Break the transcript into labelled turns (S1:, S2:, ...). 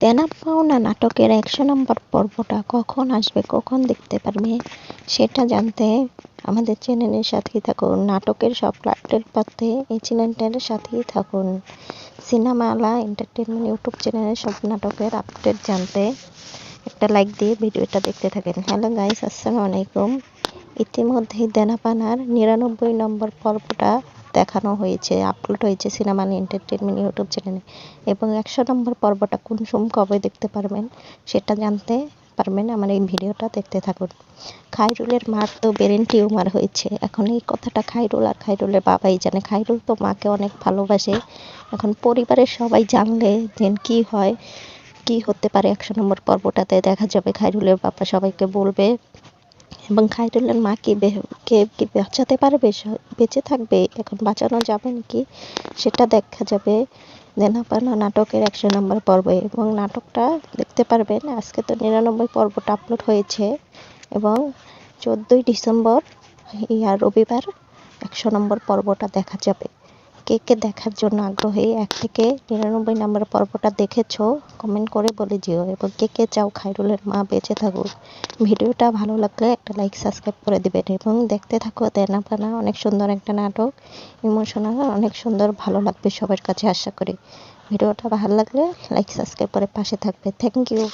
S1: দেনা পাওনা নাটকের একশো নম্বর পর্বটা কখন আসবে, কখন দেখতে পারবে, সেটা জানতে আমাদের চ্যানেলের সাথেই থাকুন, নাটকের সব আপডেট পাতে এই চ্যানেলটার সাথেই থাকুন। সিনেমালা এন্টারটেনমেন্ট ইউটিউব চ্যানেলের সব নাটকের আপডেট জানতে একটা লাইক দিয়ে ভিডিওটা দেখতে থাকেন। হ্যালো গাইস আসসালামু আলাইকুম। ইতিমধ্যেই দেনা পানার নিরানব্বই নম্বর পর্বটা দেখানো হয়েছে আপলোড হয়েছে সিনেমা নিয়ে এন্টারটেনমেন্ট ইউটিউব চ্যানেলে এবং একশো নম্বর পর্বটা কোন সময় কবে দেখতে পারবেন সেটা জানতে পারবেন আমার এই ভিডিওটা দেখতে থাকুন। খাইরুলের মার তো ব্রেন টিউমার হয়েছে। এখন এই কথাটা খাইরুল আর খাইরুলের বাবাই জানে। খাইরুল তো মাকে অনেক ভালোবাসে। এখন পরিবারের সবাই জানলে যে কি হয়, কি হতে পারে একশো নম্বর পর্বটাতে দেখা যাবে। খাইরুলের বাবা সবাইকে বলবে এবং খাইরুলের মা কি কে কি বাঁচাতে পারবে? বেঁচে থাকবে। এখন বাঁচানো যাবে নাকি? সেটা দেখা যাবে। দেনাপানা নাটকের একশো নম্বর পর্বে। এবং নাটকটা দেখতে পারবেন, আজকে তো নিরানব্বই পর্বটা আপলোড হয়েছে। এবং চোদ্দোই ডিসেম্বর ইয়া রবিবার একশো নম্বর পর্বটা দেখা যাবে। কে কে দেখার জন্য আগ্রহী? এক থেকে নিরানব্বই নম্বর পর্বটা দেখেছ? কমেন্ট করে বলে দিও। এবং কে কে চাও খাইরুলের মা বেঁচে থাকুক? ভিডিওটা ভালো লাগলে একটা লাইক, সাবস্ক্রাইব করে দেবেন। এবং দেখতে থাকো দেনা পানা অনেক সুন্দর একটা নাটক। ইমোশনাল অনেক সুন্দর, ভালো লাগবে সবার কাছে আশা করি। ভিডিওটা ভালো লাগলে লাইক, সাবস্ক্রাইব করে পাশে থাকবে। Thank you